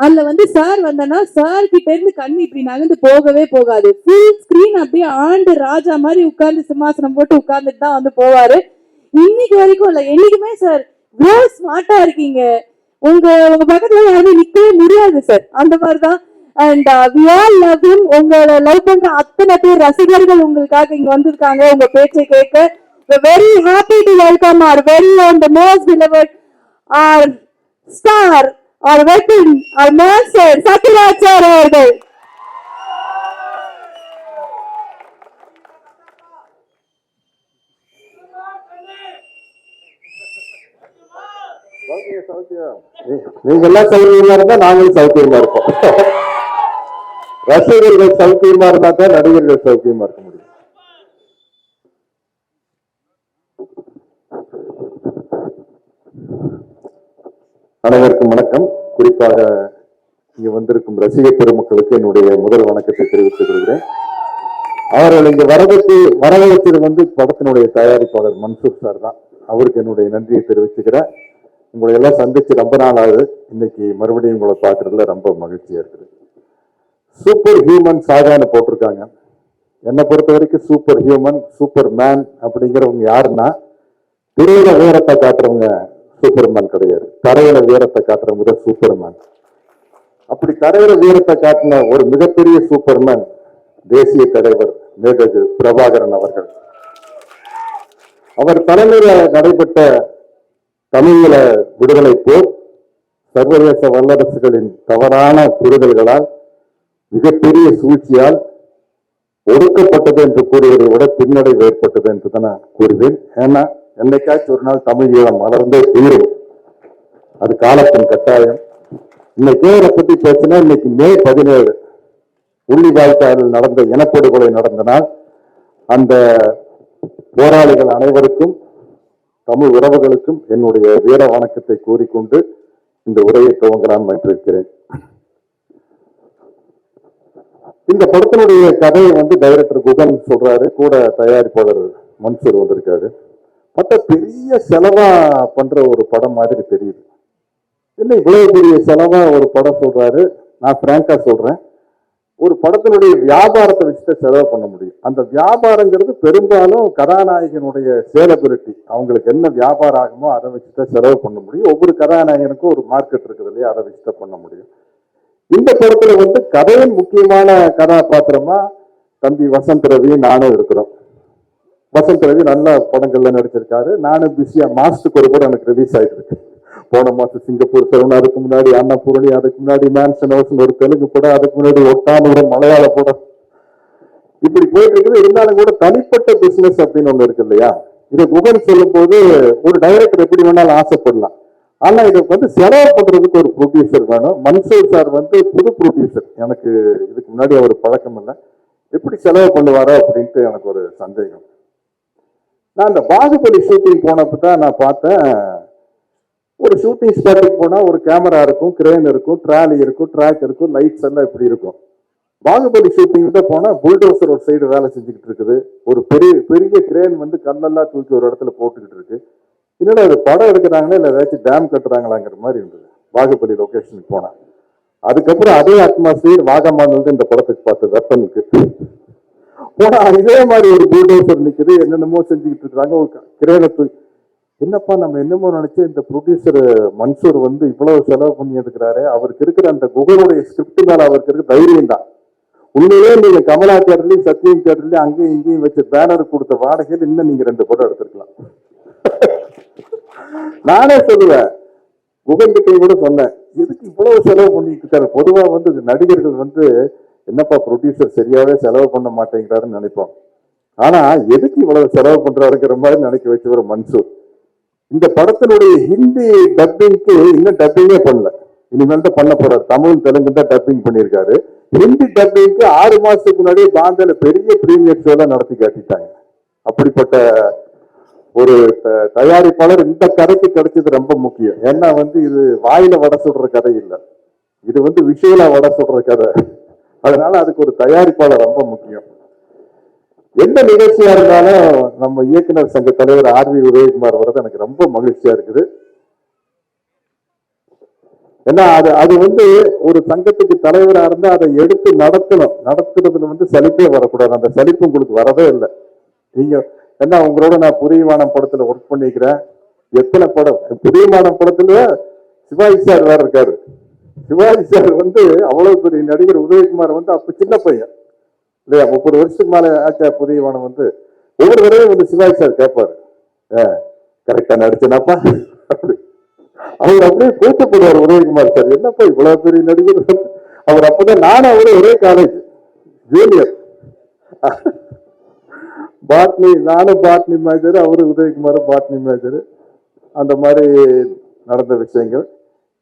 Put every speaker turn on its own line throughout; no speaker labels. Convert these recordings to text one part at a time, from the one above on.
அதுல வந்து சார் வந்தனா சார் கிட்ட இருந்து கண் இப்படி நகர்ந்து போகவே போகாது. ஃபுல் ஸ்கிரீன் அப்படியே ஆண்டு ராஜா மாதிரி உட்கார்ந்து சிம்மாசனம் போட்டு உட்கார்ந்துட்டு தான் வந்து போவாரு. இன்னைக்கு வரைக்கும் இல்ல என்னைக்குமே சார் இவ்வளோ ஸ்மார்ட்டா இருக்கீங்க. உங்க உங்க பக்கத்துல யாருமே நிக்கவே முடியாது சார் அந்த மாதிரிதான். And we all love him உங்களோட லவ் பண்ற அத்தனை பேர் ரசிகர்கள் உங்களுக்காக இங்க வந்திருக்காங்க. உங்க பேச்சை கேட்க. Very happy to welcome our very own the most beloved our star our weapon our master Sathyaraj sir அவர்கள்.
நீங்க எல்லாம் சௌகரியமா இருந்தா நாங்களும் சௌகரியமா இருப்போம். ரசிகர்கள் சௌகரியமா இருந்தா தான் நடிகர்கள் சௌகரியமா இருக்கும் அனைவருக்கும் வணக்கம். குறிப்பாக இங்க வந்திருக்கும் ரசிக பெருமக்களுக்கு என்னுடைய முதல் வணக்கத்தை தெரிவித்துக் கொள்கிறேன். அவர்கள் இங்க வரவேற்று வரவழைச்சது வந்து படத்தினுடைய தயாரிப்பாளர் மன்சூர் சார் தான். அவருக்கு என்னுடைய நன்றியை தெரிவிச்சுக்கிறேன். உங்களை எல்லாம் சந்திச்சு ரொம்ப நாள் ஆகுது. இன்னைக்கு மறுபடியும் உங்களை பார்க்கறதுல ரொம்ப மகிழ்ச்சியா இருக்குது. சூப்பர் ஹியூமன் சாகான்னு போட்டிருக்காங்க. என்னை பொறுத்த வரைக்கும் சூப்பர் ஹியூமன் சூப்பர் மேன் அப்படிங்கிறவங்க யாருன்னா திரையில உயரத்தை காட்டுறவங்க சூப்பர்மேன் கிடையாது. தரையில வீரத்தை காட்டுறவங்க தான் சூப்பர்மேன். அப்படி தரையில வீரத்தை காட்டின ஒரு மிகப்பெரிய சூப்பர்மேன் தேசிய தலைவர் மேதகு பிரபாகரன் அவர்கள். அவர் தலைமையில நடைபெற்ற தமிழீழ விடுதலை போர் சர்வதேச வல்லரசுகளின் தவறான புரிதல்களால் மிகப்பெரிய சூழ்ச்சியால் ஒடுக்கப்பட்டது என்று கூறுவதை விட பின்னடைவு ஏற்பட்டது என்று தான் நான் கூறுவேன். ஏன்னா என்னைக்காச்சும் ஒரு நாள் தமிழ் ஈழம் மலர்ந்தே தீரும். அது காலத்தின் கட்டாயம். இன்னைக்கு இதை பத்தி பேசினா இன்னைக்கு மே பதினேழு. உள்ளி வாய்க்காலில் நடந்த இனப்படுகொலை நடந்த நாள். அந்த போராளிகள் அனைவருக்கும் தமிழ் உறவுகளுக்கும் என்னுடைய வீர வணக்கத்தை கூறிக்கொண்டு இந்த உரையை துவங்கலாம் வைத்திருக்கிறேன் இந்த படத்தினுடைய கதையை வந்து டைரக்டர் குகன் சொல்றாரு. கூட தயாரிப்பாளர் மன்சூர் வந்திருக்காரு. பார்த்தா பெரிய செலவா பண்ற ஒரு படம் மாதிரி தெரியுது. என்ன இவ்வளவு பெரிய செலவா ஒரு படம் சொல்றாரு? நான் பிராங்கா சொல்றேன். ஒரு படத்தினுடைய வியாபாரத்தை வச்சுட்டு செலவு பண்ண முடியும். அந்த வியாபாரங்கிறது பெரும்பாலும் கதாநாயகனுடைய சேலபிலிட்டி அவங்களுக்கு என்ன வியாபாரம் ஆகுமோ அதை வச்சுட்டு செலவு பண்ண முடியும். ஒவ்வொரு கதாநாயகனுக்கும் ஒரு மார்க்கெட் இருக்குது இல்லையா? அதை வச்சுட்டு பண்ண முடியும். இந்த படத்துல வந்து கதையின் முக்கியமான கதாபாத்திரமா தம்பி வசந்த் ரவி நானும் இருக்கிறோம். வசந்த் ரவி நல்ல படங்கள்ல நடிச்சிருக்காரு. நானும் பிஸியா மாசத்துக்கு ஒரு படம் எனக்கு ரிலீஸ் ஆயிட்டு இருக்கு போன மாசம் சிங்கப்பூர் சரவணா அதுக்கு முன்னாடி அன்னபூரணி அதுக்கு முன்னாடி மேன்சன் ஹவுஸ் ஒரு தெலுங்கு படம் அதுக்கு முன்னாடி ஒட்டானூர் மலையாள படம். இப்படி போயிட்டு இருக்குது. இருந்தாலும் கூட தனிப்பட்ட பிசினஸ் அப்படின்னு ஒண்ணு இருக்கு இல்லையா? இதை குகன் சொல்லும் போது ஒரு டைரக்டர் எப்படி வேணாலும் ஆசைப்படலாம். ஆனா இதுக்கு வந்து செலவு பண்றதுக்கு ஒரு ப்ரொடியூசர் வேணும். மன்சூர் சார் வந்து புது ப்ரொடியூசர் எனக்கு இதுக்கு முன்னாடி அவர் பழக்கம் இல்லை. எப்படி செலவு பண்ணுவாரோ அப்படின்ட்டு எனக்கு ஒரு சந்தேகம். நான் அந்த பாகுபலி ஷூட்டிங் போனப்போ தான் நான் பார்த்தேன். ஒரு ஷூட்டிங் ஸ்பாட்டுக்கு போனால் ஒரு கேமரா இருக்கும் கிரேன் இருக்கும் ட்ராலி இருக்கும் ட்ராக் இருக்கும் லைட்ஸ் எல்லாம் இப்படி இருக்கும். பாகுபலி ஷூட்டிங் தான் போனால் புல்டோசர் ஒரு சைடு வேலை செஞ்சுக்கிட்டு இருக்குது. ஒரு பெரிய பெரிய கிரேன் வந்து கல்லெல்லாம் தூக்கி ஒரு இடத்துல போட்டுக்கிட்டு இருக்கு. என்னடா அது படம் எடுக்கிறாங்களா இல்லை ஏதாச்சும் டேம் கட்டுறாங்களாங்கிற மாதிரி இருந்தது. பாகுபலி லொக்கேஷனுக்கு போனேன் அதுக்கப்புறம் அதே அட்மாஸ்பியர் வாகமான் வந்து இந்த படத்துக்கு பார்த்து வெப்பனுக்கு. போனா இதே மாதிரி ஒரு புல்டோசர் நிக்குது என்னென்னமோ செஞ்சுக்கிட்டு இருக்காங்க. ஒரு கிரேனை என்னப்பா நம்ம என்னமோ நினைச்சு இந்த ப்ரொடியூசர் மன்சூர் வந்து இவ்வளவு செலவு பண்ணி எடுக்கிறாரு அவருக்கு இருக்கிற அந்த குகனுடைய ஸ்கிரிப்ட் மேல அவருக்கு இருக்க தைரியம் தான். உண்மையிலே நீங்க கமலா தேட்டர்லயும் சத்யம் தேட்டர்லயும் அங்கேயும் இங்கேயும் வச்சு பேனர் கொடுத்த வாடகையில் இன்னும் நீங்க ரெண்டு படம் எடுத்திருக்கலாம். நானே சொல்லுவேன். குகன்கிட்டையும் கூட சொன்னேன். எதுக்கு இவ்வளவு செலவு பண்ணிட்டு இருக்காரு? பொதுவா வந்து நடிகர்கள் வந்து என்னப்பா ப்ரொடியூசர் சரியாவே செலவு பண்ண மாட்டேங்கிறாருன்னு நினைப்போம். ஆனா எதுக்கு இவ்வளவு செலவு பண்றாருங்கிற மாதிரி நினைக்க வச்சவர் மன்சூர். இந்த படத்தினுடைய ஹிந்தி டப்பிங்க்கு இன்னும் டப்பிங்கே பண்ணல. இனிமேல் தான் பண்ண போறாரு. தமிழ் தெலுங்கு தான் டப்பிங் பண்ணியிருக்காரு. ஹிந்தி டப்பிங்க்கு ஆறு மாசத்துக்கு முன்னாடியே பாம்பேல பெரிய பிரீமியர் ஷோலாம் எல்லாம் நடத்தி காட்டிட்டாங்க. அப்படிப்பட்ட ஒரு தயாரிப்பாளர் இந்த கதைக்கு கிடைச்சது ரொம்ப முக்கியம். ஏன்னா வந்து இது வாயில வடை சுடுற கதை இல்லை. இது வந்து விஷயலா வடை சுடுற கதை. அதனால அதுக்கு ஒரு தயாரிப்பாளர் ரொம்ப முக்கியம். எந்த நிகழ்ச்சியா இருந்தாலும் நம்ம இயக்குனர் சங்க தலைவர் ஆர் வி உதயகுமார் வர்றது எனக்கு ரொம்ப மகிழ்ச்சியா இருக்குது. ஏன்னா அது அது வந்து ஒரு சங்கத்துக்கு தலைவரா இருந்தா அதை எடுத்து நடத்தணும். நடத்துறதுல வந்து சலிப்பே வரக்கூடாது. அந்த சலிப்பு உங்களுக்கு வரவே இல்லை. நீங்க ஏன்னா உங்களோட நான் புரியவானம் படத்துல ஒர்க் பண்ணிக்கிறேன். எத்தனை படம்? புரியவானம் படத்துல சிவாஜி சார் வேற இருக்காரு. சிவாஜி சார் வந்து அவ்வளவு பெரிய நடிகர் உதயகுமார் வந்து அப்ப சின்ன பையன். இல்லையா? முப்பது வருஷத்துக்கு மேல ஆச்சா புதியவானம் வந்து. ஒவ்வொரு தடவையும் வந்து சிவாஜி சார் கேட்பாரு கரெக்டா நடிச்சனாப்பா? அப்படி. அவர் அப்படியே கூட்டப்படுவார் உதயகுமார் சார். என்னப்பா இவ்வளவு பெரிய நடிகர்? அவர் அப்பதான் நானும் அவரும் ஒரே காலேஜ் ஜூனியர் பாட்னி நானும் பாட்னி மேஜர் அவரு உதயகுமார் பாட்னி மேஜர் அந்த மாதிரி நடந்த விஷயங்கள்.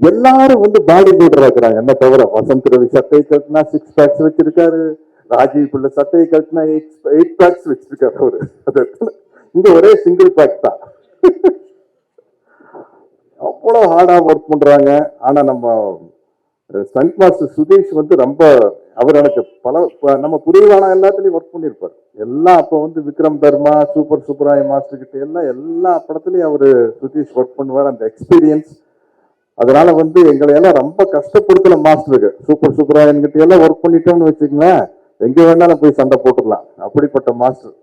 எல்லாரும் வந்து பாடி பில்டர் இருக்கிறாங்க. என்ன தவிர வசந்த் ரவி சட்டையை கட்டினா சிக்ஸ் பேக்ஸ் வச்சிருக்காரு. ராஜீவ் பிள்ளை சட்டையை கட்டினா எயிட் எயிட் பேக்ஸ் வச்சிருக்காரு அவரு. அது இங்க ஒரே சிங்கிள் பேக் தான். அவ்வளோ ஹார்டா ஒர்க் பண்றாங்க. ஆனா நம்ம ஸ்டண்ட் மாஸ்டர் சுதீஷ் வந்து ரொம்ப அவர் எனக்கு பல ப- நம்ம புரியவானா எல்லாத்துலேயும் ஒர்க் பண்ணியிருப்பார் எல்லாம் அப்போ வந்து விக்ரம் தர்மா சூப்பர் சூப்பராய் மாஸ்டர் கிட்ட எல்லாம் எல்லா படத்துலையும் அவர் சுதீஷ் ஒர்க் பண்ணுவார். அந்த எக்ஸ்பீரியன்ஸ் அதனால வந்து எங்களை எல்லாம் ரொம்ப கஷ்டப்படுத்தல மாஸ்டருக்கு. சூப்பர் சூப்பரா என்கிட்ட எல்லாம் ஒர்க் பண்ணிட்டோம்னு வச்சுக்கோங்களேன். எங்க வேணாலும் போய் சண்டை போட்டுடலாம் அப்படிப்பட்ட மாஸ்டர்.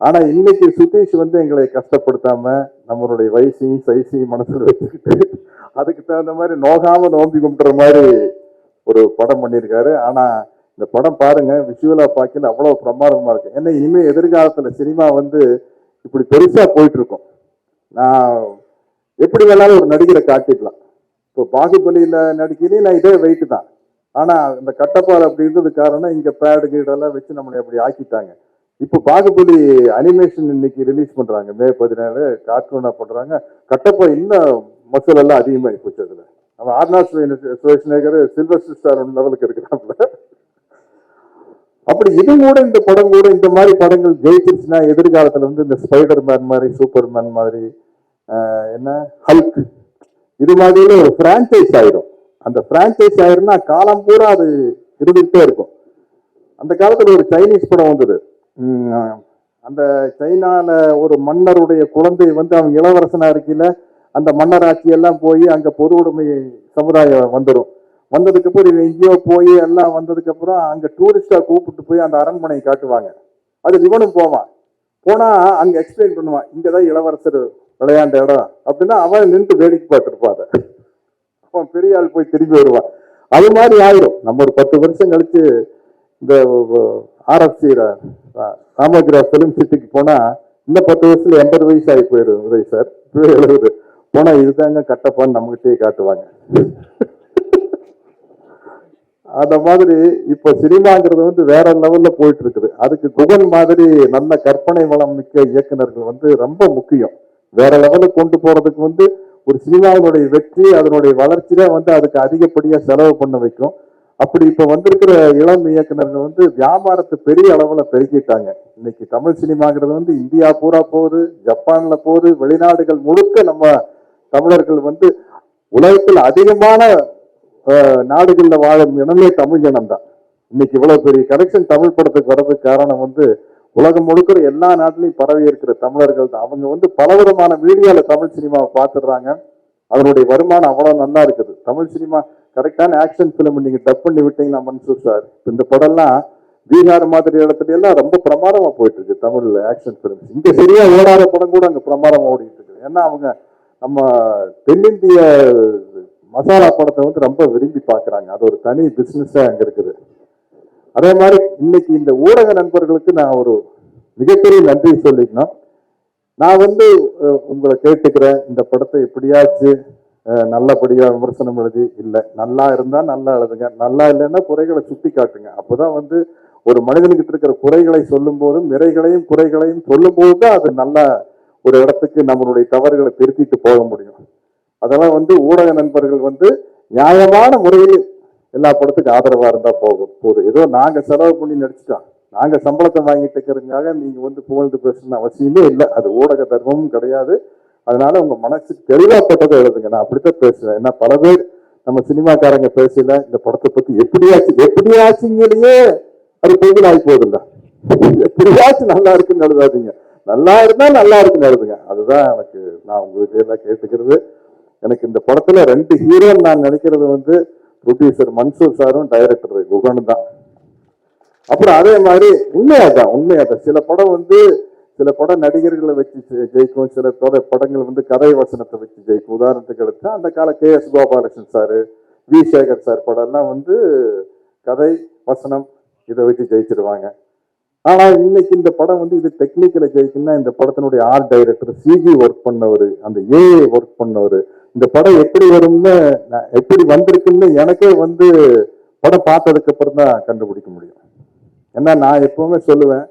ஆனா இன்னைக்கு சுதீஷ் வந்து எங்களை கஷ்டப்படுத்தாம நம்மளுடைய வயசையும் சைஸையும் மனசுல வச்சுக்கிட்டு அதுக்கு தகுந்த மாதிரி நோகாம நோம்பி கும்பிடுற மாதிரி ஒரு படம் பண்ணியிருக்காரு. ஆனா இந்த படம் பாருங்க விஷுவலா பார்க்கல அவ்வளவு பிரமாதமா இருக்கு. ஏன்னா இனிமே எதிர்காலத்துல சினிமா வந்து இப்படி பெருசா போயிட்டு இருக்கும். நான் எப்படி வேணாலும் ஒரு நடிகரை காட்டிடலாம். இப்போ பாகுபலியில் நடிக்கையிலேயே நான் இதே வெயிட் தான். ஆனால் இந்த கட்டப்பால் அப்படி காரணம் இங்கே பேடு கீடெல்லாம் வச்சு நம்மளை அப்படி ஆக்கிட்டாங்க. இப்போ பாகுபலி அனிமேஷன் இன்னைக்கு ரிலீஸ் பண்ணுறாங்க மே பதினேழு கார்ட்டூனாக பண்ணுறாங்க கட்டப்பா இன்னும் மசூல் எல்லாம் அதிகமாகி போச்சு அதில். நம்ம ஆர்னால்ட் சுவேஷ்நேகர் சில்வர் ஸ்டார் லெவலுக்கு இருக்கிறாப்புல. அப்படி இது கூட இந்த படம் கூட இந்த மாதிரி படங்கள் ஜெயிச்சிருச்சுன்னா எதிர்காலத்தில் வந்து இந்த ஸ்பைடர் மேன் மாதிரி சூப்பர் மேன் மாதிரி என்ன? ஹல்க் இது மாதிரியே ஒரு பிரான்சைஸ் ஆயிரும். அந்த பிரான்சைஸ் ஆயிரும்னா காலம் பூரா அது இருந்துகிட்டே இருக்கும். அந்த காலத்தில் ஒரு சைனீஸ் படம் வந்தது. அந்த சைனால ஒரு மன்னருடைய குழந்தை வந்து அவன் இளவரசனா இருக்கையில அந்த மன்னராட்சி எல்லாம் போய் அங்க பொது உடைமை சமுதாயம் வந்துடும் வந்ததுக்கு அப்புறம் இவன் எங்கேயோ போய் எல்லாம் வந்ததுக்கு அப்புறம் அங்க டூரிஸ்டா கூப்பிட்டு போய் அந்த அரண்மனையை காட்டுவாங்க. அது இவனும் போவான். போனா அங்க எக்ஸ்பிளைன் பண்ணுவான். இங்கதான் இளவரசர் விளையாண்ட இடம். அப்படின்னா அவன் நின்று வேடிக்கை பார்த்துருப்பான் அதை அவன் பெரிய ஆள் போய் திரும்பி வருவான். அது மாதிரி ஆயிரும். நம்ம ஒரு பத்து வருஷம் கழிச்சு இந்த ஆர்எஃப்சி ராமகிரா ஃபிலிம் சிட்டிக்கு போனால் இன்னும் பத்து வருஷத்துல எண்பது வயசு ஆகி போயிடும் உதய் சார். இப்பவே எழுபது போனால் இதுதாங்க கட்டப்பான்னு நம்மகிட்டயே காட்டுவாங்க. அந்த மாதிரி இப்போ சினிமாங்கிறது வந்து வேற லெவல்ல போயிட்டு இருக்குது. அதுக்கு குகன் மாதிரி நல்ல கற்பனை வளம் மிக்க இயக்குனர்கள் வந்து ரொம்ப முக்கியம். வேற லெவலுக்கு கொண்டு போறதுக்கு வந்து ஒரு சினிமாவினுடைய வெற்றி அதனுடைய வளர்ச்சி தான் வந்து அதுக்கு அதிகப்படியா செலவு பண்ண வைக்கும். அப்படி இப்ப வந்திருக்கிற இளம் இயக்குநர்கள் வந்து வியாபாரத்தை பெரிய அளவுல பெருக்கிட்டாங்க. இன்னைக்கு தமிழ் சினிமாங்கிறது வந்து இந்தியா பூரா போகுது ஜப்பான்ல போகுது வெளிநாடுகள் முழுக்க நம்ம தமிழர்கள் வந்து உலகத்தில் அதிகமான நாடுகளில் வாழும் இனமே தமிழ் இனம் தான் இன்னைக்கு இவ்வளவு பெரிய கலெக்ஷன் தமிழ் படத்துக்கு வர்றதுக்கு காரணம் வந்து உலகம் முழுக்கிற எல்லா நாட்டிலையும் பரவி இருக்கிற தமிழர்கள் தான். அவங்க வந்து பலவிதமான மீடியால தமிழ் சினிமாவை பார்த்துடுறாங்க. அதனுடைய வருமானம் அவ்வளவு நல்லா இருக்குது. தமிழ் சினிமா கரெக்டான ஆக்ஷன் பிலிம் நீங்க டப் பண்ணி விட்டீங்கன்னா மன்சூர் சார் இந்த படம்லாம் பீகார் மாதிரி இடத்துல எல்லாம் ரொம்ப பிரமாதமா போயிட்டு இருக்கு தமிழ்ல ஆக்ஷன் பிலிம் இங்க சரியா ஓடாத படம் கூட அங்க பிரமாதமா ஓடிட்டு இருக்கு ஏன்னா அவங்க நம்ம தென்னிந்திய மசாலா படத்தை வந்து ரொம்ப விரும்பி பார்க்குறாங்க. அது ஒரு தனி பிஸ்னஸாக அங்க இருக்குது. அதே மாதிரி இன்னைக்கு இந்த ஊடக நண்பர்களுக்கு நான் ஒரு மிகப்பெரிய நன்றி சொல்லிக்கணும். நான் வந்து உங்களை கேட்டுக்கிறேன். இந்த படத்தை எப்படியாச்சு நல்லபடியா விமர்சனம் எழுதி இல்லை நல்லா இருந்தா நல்லா எழுதுங்க. நல்லா இல்லைன்னா குறைகளை சுட்டி காட்டுங்க. அப்போதான் வந்து ஒரு மனிதனுக்கிட்ட இருக்கிற குறைகளை சொல்லும் போதும் நிறைகளையும் குறைகளையும் சொல்லும் போது தான் அது நல்ல ஒரு இடத்துக்கு நம்மளுடைய தவறுகளை திருத்திட்டு போக முடியும். அதெல்லாம் வந்து ஊடக நண்பர்கள் வந்து நியாயமான முறையில் எல்லா படத்துக்கும் ஆதரவா இருந்தா போகும் போதும். ஏதோ நாங்க செலவு பண்ணி நடிச்சிட்டோம். நாங்க சம்பளத்தை வாங்கிட்டு இருக்கிறதுக்காக நீங்க வந்து புகழ்ந்து பேசணும்னு அவசியமே இல்லை. அது ஊடக தர்மமும் கிடையாது. அதனால உங்க மனசுக்கு தெளிவாப்பட்டதை எழுதுங்க. நான் அப்படித்தான் பேசுவேன். ஏன்னா பல பேர் நம்ம சினிமாக்காரங்க பேசல இந்த படத்தை பத்தி எப்படியாச்சு எப்படியாச்சுங்களையே அது பொங்கல் ஆகி போகுதுல்ல. எப்படியாச்சும் நல்லா இருக்குன்னு எழுதாதீங்க. நல்லா இருந்தா நல்லா இருக்குன்னு எழுதுங்க. அதுதான் எனக்கு நான் உங்களுக்கு எல்லாம் கேட்டுக்கிறது. எனக்கு இந்த படத்துல ரெண்டு ஹீரோன்னு நான் நினைக்கிறது வந்து ப்ரொடியூசர் மன்சூர் சாரும் டைரக்டர் குகன் தான். அப்புறம் அதே மாதிரி உண்மையாதான் உண்மையாதான். சில படம் வந்து சில படம் நடிகர்களை வச்சு ஜெயிக்கும். சில பட- படங்கள் வந்து கதை வசனத்தை வச்சு ஜெயிக்கும். உதாரணத்துக்கு எடுத்தா அந்த கால K. S. Gopalakrishnan sir V. Sekhar sir படம்லாம் வந்து கதை வசனம் இதை வச்சு ஜெயிச்சிருவாங்க. ஆனா இன்னைக்கு இந்த படம் வந்து இது டெக்னிக்கல ஜெயிக்குன்னா இந்த படத்தினுடைய ஆர்ட் டைரக்டர் சிஜி ஒர்க் பண்ணவர் அந்த ஏஐ ஒர்க் பண்ணவர் இந்த படம் எப்படி வரும்னு நான் எப்படி வந்திருக்குன்னு எனக்கே வந்து படம் பார்த்ததுக்கு அப்புறம் தான் கண்டுபிடிக்க முடியும். ஏன்னா நான் எப்பவுமே சொல்லுவேன்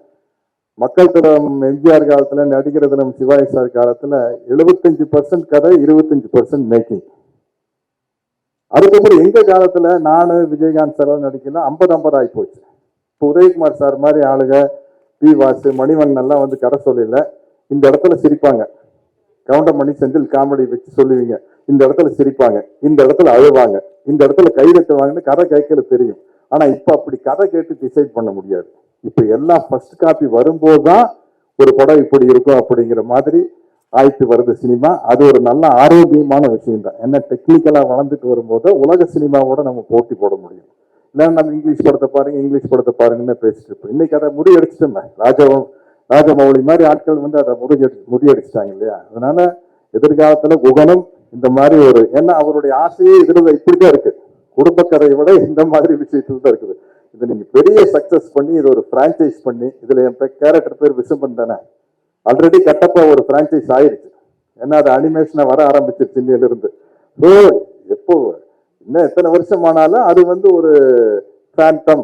மக்கள் திறம் எம்ஜிஆர் காலத்துல நடிகர் தினம் சிவாஜி சார் காலத்துல எழுபத்தஞ்சு பர்சன்ட் கதை இருபத்தஞ்சு பர்சன்ட் மேக்கிங் அதுக்கப்புறம் எங்க காலத்துல நானு விஜயகாந்த் சார் நடிக்கலாம் ஐம்பது ஐம்பது ஆகி போச்சு. இப்போ உதயகுமார் சார் மாதிரி ஆளுங்க பி வாசு மணிவண்ணன் எல்லாம் வந்து கதை சொல்லல இந்த இடத்துல சிரிப்பாங்க. கவுண்டமணி செந்தில் காமெடி வச்சு சொல்லுவீங்க. இந்த இடத்துல சிரிப்பாங்க இந்த இடத்துல அழுவாங்க இந்த இடத்துல கை தட்டுவாங்கன்னு கதை கேட்கறது தெரியும். ஆனா இப்ப அப்படி கதை கேட்டு டிசைட் பண்ண முடியாது. இப்ப எல்லாம் ஃபர்ஸ்ட் காப்பி வரும்போது தான் ஒரு படம் இப்படி இருக்கும் அப்படிங்கிற மாதிரி ஆயிட்டு வருது சினிமா. அது ஒரு நல்ல ஆரோக்கியமான விஷயம் தான் என்ன டெக்னிக்கலாக வளர்ந்துட்டு வரும்போது உலக சினிமாவோட நம்ம போட்டி போட முடியும். இல்லைன்னா நம்ம இங்கிலீஷ் படத்தை பாருங்க இங்கிலீஷ் படத்தை பாருங்கன்னு பேசிட்டு இருப்போம். இன்னைக்கு அதை முறியடிச்சிட்டோமே. ராஜாவும் ராஜமௌழி மாதிரி ஆட்கள் வந்து அதை முறியடி முறியடிச்சிட்டாங்க இல்லையா? அதனால எதிர்காலத்துல குகனும் இந்த மாதிரி ஒரு ஏன்னா அவருடைய ஆசையே இதுல இப்படிதான் இருக்கு. குடும்பக்கதையை விட இந்த மாதிரி விஷயத்துல தான் இருக்குது. இதை நீங்க பெரிய சக்சஸ் பண்ணி இது ஒரு பிரான்ச்சைஸ் பண்ணி இதுல என் கேரக்டர் பேர் விசம்பன் தானே? ஆல்ரெடி கட்டப்பா ஒரு பிரான்ச்சைஸ் ஆயிருச்சு. ஏன்னா அது அனிமேஷனை வர ஆரம்பிச்சிருச்சு இன்னையில இருந்து ஸோ எப்போ? இன்னும் எத்தனை வருஷம் ஆனாலும் அது வந்து ஒரு ஃபேண்டம்